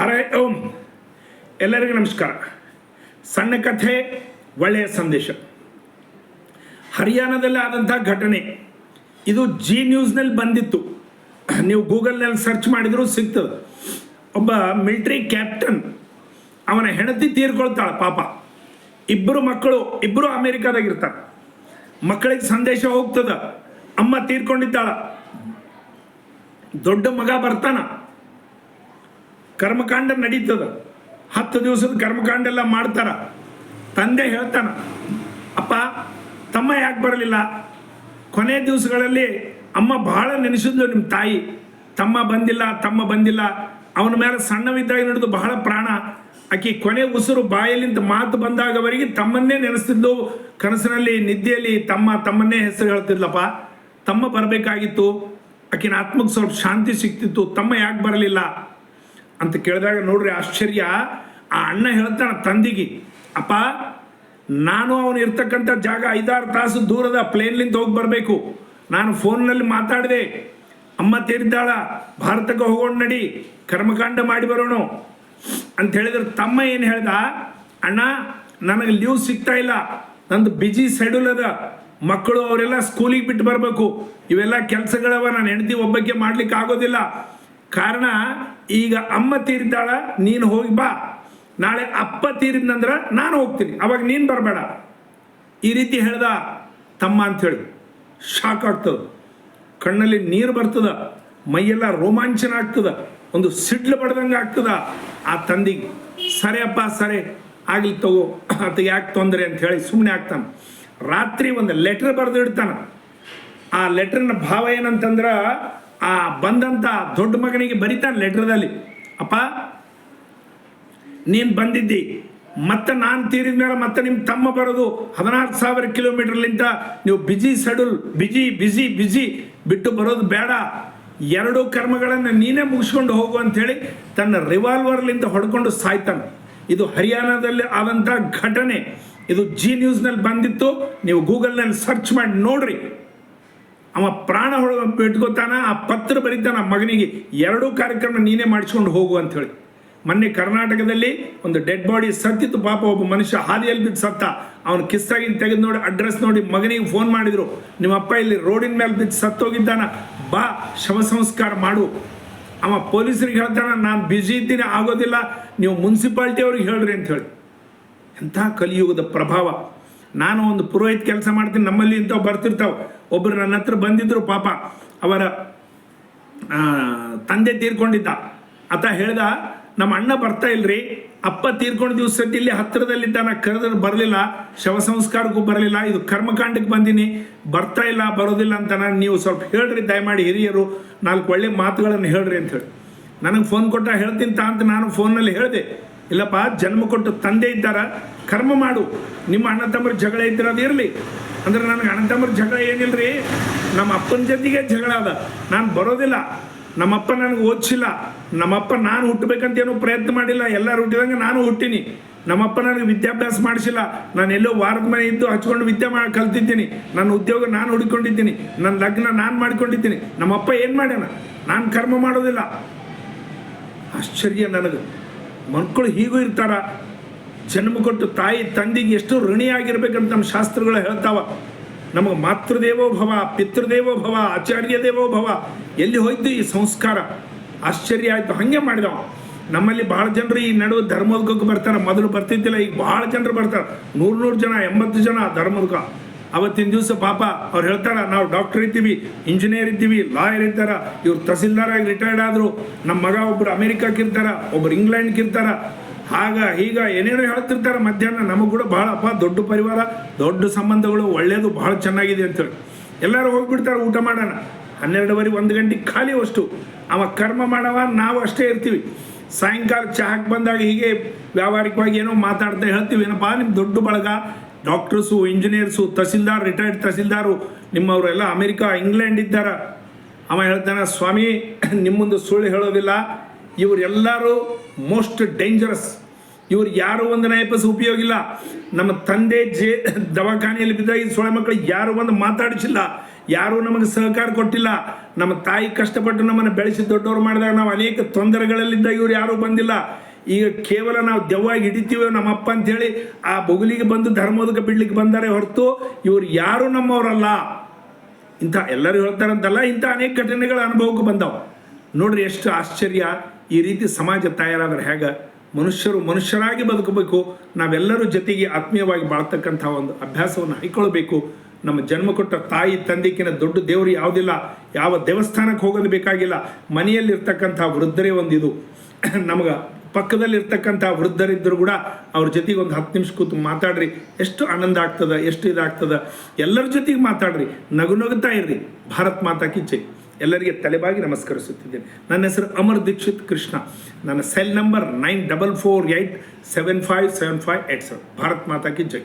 ಹರೇ ಓಂ. ಎಲ್ಲರಿಗೂ ನಮಸ್ಕಾರ. ಸಣ್ಣ ಕಥೆ, ಒಳ್ಳೆಯ ಸಂದೇಶ. ಹರಿಯಾಣದಲ್ಲಿ ಆದಂಥ ಘಟನೆ. ಇದು ಜಿ ನ್ಯೂಸ್ನಲ್ಲಿ ಬಂದಿತ್ತು. ನೀವು ಗೂಗಲ್ನಲ್ಲಿ ಸರ್ಚ್ ಮಾಡಿದರೂ ಸಿಗ್ತದೆ. ಒಬ್ಬ ಮಿಲ್ಟ್ರಿ ಕ್ಯಾಪ್ಟನ್ ಅವನ ಹೆಂಡತಿ ತೀರ್ಕೊಳ್ತಾಳೆ ಪಾಪ. ಇಬ್ಬರು ಮಕ್ಕಳು ಇಬ್ಬರು ಅಮೇರಿಕಾದಾಗಿರ್ತಾರೆ. ಮಕ್ಕಳಿಗೆ ಸಂದೇಶ ಹೋಗ್ತದ. ಅಮ್ಮ ತೀರ್ಕೊಂಡಿದ್ದಾಳ. ದೊಡ್ಡ ಮಗ ಬರ್ತಾನ. ಕರ್ಮಕಾಂಡ ನಡೀತದ. ಹತ್ತು ದಿವಸದ ಕರ್ಮಕಾಂಡ ಎಲ್ಲ ಮಾಡ್ತಾರ. ತಂದೆ ಹೇಳ್ತಾನ, ಅಪ್ಪ, ತಮ್ಮ ಯಾಕೆ ಬರಲಿಲ್ಲ? ಕೊನೆ ದಿವಸಗಳಲ್ಲಿ ಅಮ್ಮ ಬಹಳ ನೆನೆಸಿದ್ಲು ನಿಮ್ಮ ತಾಯಿ. ತಮ್ಮ ಬಂದಿಲ್ಲ ತಮ್ಮ ಬಂದಿಲ್ಲ. ಅವನ ಮೇಲೆ ಸಣ್ಣವಿದ್ದಾಗ ನಡೆದು ಬಹಳ ಪ್ರಾಣ. ಆಕಿ ಕೊನೆ ಉಸಿರು ಬಾಯಲ್ಲಿಂದ ಮಾತು ಬಂದಾಗವರೆಗೆ ತಮ್ಮನ್ನೇ ನೆನೆಸ್ತಿದ್ದು ಕನಸಿನಲ್ಲಿ, ನಿದ್ದೆಯಲ್ಲಿ ತಮ್ಮ ತಮ್ಮನ್ನೇ ಹೆಸರು ಹೇಳ್ತಿದ್ಲಪ್ಪ. ತಮ್ಮ ಬರಬೇಕಾಗಿತ್ತು. ಆಕಿನ ಆತ್ಮಕ್ಕೆ ಸ್ವಲ್ಪ ಶಾಂತಿ ಸಿಕ್ತಿತ್ತು. ತಮ್ಮ ಯಾಕೆ ಬರಲಿಲ್ಲ? ಅಂತ ಕೇಳಿದಾಗ ನೋಡ್ರಿ ಆಶ್ಚರ್ಯ. ಆ ಅಣ್ಣ ಹೇಳ್ತಾನ ತಂದಿಗೆ, ಅಪ್ಪ, ನಾನು ಅವನು ಇರ್ತಕ್ಕಂಥ ಜಾಗ ಐದಾರು ತಾಸು ದೂರದ ಪ್ಲೇನ್ಲಿಂದ ಹೋಗಿ ಬರಬೇಕು. ನಾನು ಫೋನ್ನಲ್ಲಿ ಮಾತಾಡಿದೆ. ಅಮ್ಮ ತೀರಿದ್ದಾಳ, ಭಾರತಕ್ಕೆ ಹೋಗೋಣ ನಡಿ, ಕರ್ಮಕಾಂಡ ಮಾಡಿ ಬರೋಣ. ಅಂತ ಹೇಳಿದ್ರೆ ತಮ್ಮ ಏನು ಹೇಳ್ದ, ಅಣ್ಣ, ನನಗೆ ಲೀವ್ ಸಿಗ್ತಾ ಇಲ್ಲ. ನಂದು ಬಿಜಿ ಶೆಡ್ಯೂಲ್ ಅದ. ಮಕ್ಕಳು ಅವರೆಲ್ಲ ಸ್ಕೂಲಿಗೆ ಬಿಟ್ಟು ಬರಬೇಕು. ಇವೆಲ್ಲ ಕೆಲಸಗಳವ. ನಾನು ಹೆಂಡತಿ ಒಬ್ಬಕ್ಕೆ ಮಾಡ್ಲಿಕ್ಕೆ ಆಗೋದಿಲ್ಲ. ಕಾರಣ, ಈಗ ಅಮ್ಮ ತೀರಿದ್ದಾಳ, ನೀನು ಹೋಗಿ ಬಾ. ನಾಳೆ ಅಪ್ಪ ತೀರಿದ್ನಂದ್ರೆ ನಾನು ಹೋಗ್ತೀನಿ. ಅವಾಗ ನೀನು ಬರಬೇಡ. ಈ ರೀತಿ ಹೇಳ್ದ ತಮ್ಮ ಅಂಥೇಳಿ ಶಾಕ್ ಆಗ್ತದೆ. ಕಣ್ಣಲ್ಲಿ ನೀರು ಬರ್ತದ. ಮೈಯೆಲ್ಲ ರೋಮಾಂಚನ ಆಗ್ತದ. ಒಂದು ಸಿಡ್ಲು ಬಡ್ದಂಗೆ ಆಗ್ತದ. ಆ ತಂದಿಗೆ ಸರಿ ಅಪ್ಪ, ಸರಿ. ಆಗಲಿ ತಗೋ. ಆತ ಯಾಕೆ ತೊಂದರೆ ಅಂತ ಹೇಳಿ ಸುಮ್ಮನೆ ಆಗ್ತಾನೆ. ರಾತ್ರಿ ಒಂದು ಲೆಟ್ರ್ ಬರೆದು ಇಡ್ತಾನೆ. ಆ ಲೆಟ್ರಿನ ಭಾವ ಏನಂತಂದ್ರೆ ಆ ಬಂದಂಥ ದೊಡ್ಡ ಮಗನಿಗೆ ಬರಿತಾನೆ ಲೆಟ್ರದಲ್ಲಿ ಅಪ್ಪ, ನೀನು ಬಂದಿದ್ದಿ, ಮತ್ತೆ ನಾನು ತೀರಿದ ಮೇಲೆ ಮತ್ತೆ ನಿಮ್ಮ ತಮ್ಮ ಬರೋದು ಹದಿನಾರು ಸಾವಿರ ಕಿಲೋಮೀಟರ್ಲಿಂದ ನೀವು busy schedule busy busy busy ಬಿಟ್ಟು ಬರೋದು ಬೇಡ. ಎರಡು ಕರ್ಮಗಳನ್ನು ನೀನೇ ಮುಗಿಸ್ಕೊಂಡು ಹೋಗು ಅಂಥೇಳಿ ತನ್ನ ರಿವಾಲ್ವರ್ಲಿಂದ ಹೊಡ್ಕೊಂಡು ಸಾಯ್ತಾನೆ. ಇದು ಹರಿಯಾಣದಲ್ಲಿ ಆದಂಥ ಘಟನೆ. ಇದು ಜಿ ನ್ಯೂಸ್ನಲ್ಲಿ ಬಂದಿತ್ತು. ನೀವು ಗೂಗಲ್ನಲ್ಲಿ ಸರ್ಚ್ ಮಾಡಿ ನೋಡ್ರಿ. ಅವ ಪ್ರಾಣ ಹೊಳ ಬಿಟ್ಕೋತಾನ ಆ ಪತ್ರ ಬರೀತಾನ ಮಗನಿಗೆ, ಎರಡೂ ಕಾರ್ಯಕ್ರಮ ನೀನೇ ಮಾಡಿಸ್ಕೊಂಡು ಹೋಗು ಅಂತ ಹೇಳಿ. ಮೊನ್ನೆ ಕರ್ನಾಟಕದಲ್ಲಿ ಒಂದು ಡೆಡ್ ಬಾಡಿ ಸತ್ತಿತ್ತು, ಪಾಪ ಒಬ್ಬ ಮನುಷ್ಯ ಹಾದಿಯಲ್ಲಿ ಬಿದ್ದು ಸತ್ತ. ಅವನು ಕಿಸ್ಸಾಗಿನ ತೆಗೆದು ನೋಡಿ ಅಡ್ರೆಸ್ ನೋಡಿ, ಮಗನಿಗೆ ಫೋನ್ ಮಾಡಿದ್ರು. ನಿಮ್ಮ ಅಪ್ಪ ಇಲ್ಲಿ ರೋಡಿನ ಮೇಲೆ ಬಿದ್ದು ಸತ್ತೋಗಿದ್ದಾನ, ಬಾ, ಶವ ಸಂಸ್ಕಾರ ಮಾಡು. ಅವ ಪೊಲೀಸರಿಗೆ ಹೇಳ್ತಾನ, ನಾನು ಬ್ಯುಸಿ ಇದ್ದೀನಿ, ಆಗೋದಿಲ್ಲ, ನೀವು ಮುನ್ಸಿಪಾಲ್ಟಿ ಅವ್ರಿಗೆ ಹೇಳ್ರಿ ಅಂತ ಹೇಳಿ. ಎಂಥ ಕಲಿಯುಗದ ಪ್ರಭಾವ. ನಾನು ಒಂದು ಪುರೋಹಿತ್ ಕೆಲಸ ಮಾಡ್ತೀನಿ, ನಮ್ಮಲ್ಲಿ ಇಂಥವು ಬರ್ತಿರ್ತಾವೆ. ಒಬ್ಬರು ನನ್ನ ಹತ್ರ ಬಂದಿದ್ದರು ಪಾಪ, ಅವರ ತಂದೆ ತೀರ್ಕೊಂಡಿದ್ದ. ಆತ ಹೇಳ್ದ, ನಮ್ಮ ಅಣ್ಣ ಬರ್ತಾ ಇಲ್ರಿ. ಅಪ್ಪ ತೀರ್ಕೊಂಡ ದಿವಸ ಇಲ್ಲಿ ಹತ್ತಿರದಲ್ಲಿದ್ದ ನಾ ಕರೆದ್ರೆ ಬರಲಿಲ್ಲ. ಶವ ಸಂಸ್ಕಾರಕ್ಕೂ ಬರಲಿಲ್ಲ. ಇದು ಕರ್ಮಕಾಂಡಕ್ಕೆ ಬಂದೀನಿ. ಬರ್ತಾ ಇಲ್ಲ, ಬರೋದಿಲ್ಲ ಅಂತ ನಾನು ನೀವು ಸ್ವಲ್ಪ ಹೇಳ್ರಿ, ದಯಮಾಡಿ ಹಿರಿಯರು, ನಾಲ್ಕು ಒಳ್ಳೆ ಮಾತುಗಳನ್ನು ಹೇಳ್ರಿ ಅಂತ ಹೇಳಿ. ನನಗೆ ಫೋನ್ ಕೊಟ್ಟ ಹೇಳ್ತೀನಿ ತಾ ಅಂತ ನಾನು ಫೋನ್ನಲ್ಲಿ ಹೇಳಿದೆ. ಇಲ್ಲಪ್ಪ, ಜನ್ಮ ಕೊಟ್ಟು ತಂದೆ ಇದ್ದಾರ, ಕರ್ಮ ಮಾಡು. ನಿಮ್ಮ ಅಣ್ಣ ತಮ್ಮರ ಜಗಳ ಅದು ಇರಲಿ. ಅಂದ್ರೆ ನನಗೆ ಅಣ್ಣ ತಮ್ಮರ ಜಗಳ ಏನಿಲ್ರಿ? ನಮ್ಮ ಅಪ್ಪನ ಜೊತೆಗೆ ಜಗಳ ಅದ. ನಾನು ಬರೋದಿಲ್ಲ. ನಮ್ಮಪ್ಪ ನನಗೆ ಓದಿಸಿಲ್ಲ. ನಮ್ಮಪ್ಪ ನಾನು ಹುಟ್ಟಬೇಕಂತ ಏನೂ ಪ್ರಯತ್ನ ಮಾಡಿಲ್ಲ. ಎಲ್ಲರೂ ಹುಟ್ಟಿದಂಗೆ ನಾನು ಹುಟ್ಟಿನಿ. ನಮ್ಮಪ್ಪ ನನಗೆ ವಿದ್ಯಾಭ್ಯಾಸ ಮಾಡಿಸಿಲ್ಲ. ನಾನು ಎಲ್ಲೋ ವಾರದ ಮನೆ ಇದ್ದು ಹಚ್ಕೊಂಡು ವಿದ್ಯೆ ಮಾಡಿ ಕಲ್ತಿದ್ದೀನಿ. ನನ್ನ ಉದ್ಯೋಗ ನಾನು ಹುಡ್ಕೊಂಡಿದ್ದೀನಿ. ನನ್ನ ಲಗ್ನ ನಾನು ಮಾಡ್ಕೊಂಡಿದ್ದೀನಿ. ನಮ್ಮಪ್ಪ ಏನು ಮಾಡ್ಯಾನ? ನಾನು ಕರ್ಮ ಮಾಡೋದಿಲ್ಲ. ಆಶ್ಚರ್ಯ ನನಗೆ. ಮಕ್ಕಳು ಹೀಗೂ ಇರ್ತಾರ. ಜನ್ಮ ಕೊಟ್ಟು ತಾಯಿ ತಂದೆಗೆ ಎಷ್ಟು ಋಣಿಯಾಗಿರ್ಬೇಕಂತ ನಮ್ಮ ಶಾಸ್ತ್ರಗಳು ಹೇಳ್ತಾವ. ನಮಗೆ ಮಾತೃದೇವೋ ಭವ, ಪಿತೃದೇವೋ ಭವ ಆಚಾರ್ಯ ದೇವೋ ಭವ, ಎಲ್ಲಿ ಹೋಯ್ತು ಈ ಸಂಸ್ಕಾರ? ಆಶ್ಚರ್ಯ ಆಯಿತು, ಹಾಗೆ ಮಾಡಿದವ. ನಮ್ಮಲ್ಲಿ ಭಾಳ ಜನರು ಈ ನಡುವೆ ಧರ್ಮೋದ್ಗಕ್ಕೆ ಬರ್ತಾರೆ, ಮೊದಲು ಬರ್ತಿದ್ದಿಲ್ಲ, ಈಗ ಭಾಳ ಜನರು ಬರ್ತಾರೆ. ನೂರು ನೂರು ಜನ, ಎಂಬತ್ತು ಜನ ಧರ್ಮೋದ್ಗ ಅವತ್ತಿನ ದಿವಸ ಪಾಪ ಅವ್ರು ಹೇಳ್ತಾರ, ನಾವು ಡಾಕ್ಟರ್ ಇದ್ದೀವಿ ಇಂಜಿನಿಯರ್ ಇದ್ದೀವಿ ಲಾಯರ್ ಇರ್ತಾರೆ, ಇವ್ರು ತಹಸೀಲ್ದಾರ್ ಆಗಿ ರಿಟೈರ್ಡ್ ಆದರು ನಮ್ಮ ಮಗ ಒಬ್ರು ಅಮೇರಿಕಾಕ್ಕೆ ಇರ್ತಾರ, ಒಬ್ರು ಇಂಗ್ಲೆಂಡ್ಗೆ ಇರ್ತಾರ. ಆಗ, ಈಗ ಏನೇನೋ ಹೇಳ್ತಿರ್ತಾರ ಮಧ್ಯಾಹ್ನ, ನಮಗೆ ಕೂಡ ಭಾಳ ಅಪ್ಪ ದೊಡ್ಡ ಪರಿವಾರ, ದೊಡ್ಡ ಸಂಬಂಧಗಳು ಒಳ್ಳೆಯದು ಭಾಳ ಚೆನ್ನಾಗಿದೆ ಅಂತೇಳಿ. ಎಲ್ಲರೂ ಹೋಗ್ಬಿಡ್ತಾರೆ, ಊಟ ಮಾಡೋಣ. ಹನ್ನೆರಡುವರೆ, ಒಂದು ಗಂಟೆಗೆ ಖಾಲಿ ಅಷ್ಟು. ಅವ ಕರ್ಮ ಮಾಡವ, ನಾವು ಅಷ್ಟೇ ಇರ್ತೀವಿ. ಸಾಯಂಕಾಲ ಚಹಾಕ್ಕೆ ಬಂದಾಗ ಹೀಗೆ ವ್ಯಾವಹಾರಿಕವಾಗಿ ಏನೋ ಮಾತಾಡ್ತಾ ಹೇಳ್ತೀವಿ. ಏನಪ್ಪ ನಿಮ್ಮ ದೊಡ್ಡ ಬಳಗ, doctors, engineers, tahsildar, retired tahsildar, ನಿಮ್ಮವರೆಲ್ಲ America, England ಇದ್ದಾರ. ಅವ ಹೇಳ್ತಾನೆ, ಸ್ವಾಮಿ, ನಿಮ್ಮೊಂದು ಸುಳ್ಳು ಹೇಳೋದಿಲ್ಲ. ಇವರೆಲ್ಲರೂ ಮೋಸ್ಟ್ ಡೇಂಜರಸ್. ಇವ್ರು ಯಾರು ಒಂದು ನೈಪಸ್ ಉಪಯೋಗಿಲ್ಲ. ನಮ್ಮ ತಂದೆ ಜೇ ದವಾಖಾನೆಯಲ್ಲಿ ಬಿದ್ದಾಗ ಈ ಸೊಳೆ ಮಕ್ಕಳು ಯಾರು ಒಂದು ಮಾತಾಡಿಸಿಲ್ಲ. ಯಾರೂ ನಮಗೆ ಸಹಕಾರ ಕೊಟ್ಟಿಲ್ಲ. ನಮ್ಮ ತಾಯಿ ಕಷ್ಟಪಟ್ಟು ನಮ್ಮನ್ನು ಬೆಳೆಸಿ ದೊಡ್ಡವರು ಮಾಡಿದಾಗ ನಾವು ಅನೇಕ ತೊಂದರೆಗಳಲ್ಲಿದ್ದ ಇವ್ರು ಯಾರೂ ಬಂದಿಲ್ಲ. ಈಗ ಕೇವಲ ನಾವು ದೆವ್ವಾಗಿ ಹಿಡಿತೀವಿ ನಮ್ಮಪ್ಪ ಅಂತೇಳಿ ಆ ಬೊಗುಲಿಗೆ ಬಂದು ಧರ್ಮೋದಕ ಬಿಡ್ಲಿಕ್ಕೆ ಬಂದಾರೆ ಹೊರತು ಇವ್ರು ಯಾರೂ ನಮ್ಮವರಲ್ಲ. ಇಂಥ ಎಲ್ಲರೂ ಹೇಳ್ತಾರಂತಲ್ಲ, ಇಂಥ ಅನೇಕ ಘಟನೆಗಳ ಅನುಭವಕ್ಕೆ ಬಂದವು. ನೋಡ್ರಿ ಎಷ್ಟು ಆಶ್ಚರ್ಯ. ಈ ರೀತಿ ಸಮಾಜ ತಯಾರಾದ್ರೆ ಹೇಗೆ? ಮನುಷ್ಯರು ಮನುಷ್ಯರಾಗಿ ಬದುಕಬೇಕು. ನಾವೆಲ್ಲರೂ ಜೊತೆಗೆ ಆತ್ಮೀಯವಾಗಿ ಬಾಳ್ತಕ್ಕಂಥ ಒಂದು ಅಭ್ಯಾಸವನ್ನು ಹೈಕೊಳ್ಬೇಕು ನಮ್ಮ ಜನ್ಮ ಕೊಟ್ಟ ತಾಯಿ ತಂದೆಕಿನ ದೊಡ್ಡ ದೇವರು ಯಾವುದಿಲ್ಲ. ಯಾವ ದೇವಸ್ಥಾನಕ್ಕೆ ಹೋಗೋದು ಬೇಕಾಗಿಲ್ಲ. ಮನೆಯಲ್ಲಿರ್ತಕ್ಕಂಥ ವೃದ್ಧರೇ ಒಂದು ಇದು. ನಮಗೆ ಪಕ್ಕದಲ್ಲಿರ್ತಕ್ಕಂಥ ವೃದ್ಧರಿದ್ದರೂ ಕೂಡ ಅವ್ರ ಜೊತೆಗೆ ಒಂದು ಹತ್ತು ನಿಮಿಷ ಕೂತು ಮಾತಾಡ್ರಿ. ಎಷ್ಟು ಆನಂದ ಆಗ್ತದ, ಎಷ್ಟು ಇದಾಗ್ತದ. ಎಲ್ಲರ ಜೊತೆಗೆ ಮಾತಾಡ್ರಿ. ನಗು ನಗುತ್ತಾ ಇರ್ರಿ. ಭಾರತ್ ಮಾತಾ ಕಿಚ್ಚೆ ಎಲ್ಲರಿಗೆ ತಲೆಬಾಗಿ ನಮಸ್ಕರಿಸುತ್ತಿದ್ದೇನೆ. ನನ್ನ ಹೆಸರು ಅಮರ್ ದೀಕ್ಷಿತ್ ಕೃಷ್ಣ. ನನ್ನ cell number nine double four eight seven five seven five eight seven. Bharat Mata ಕಿ ಜೈ.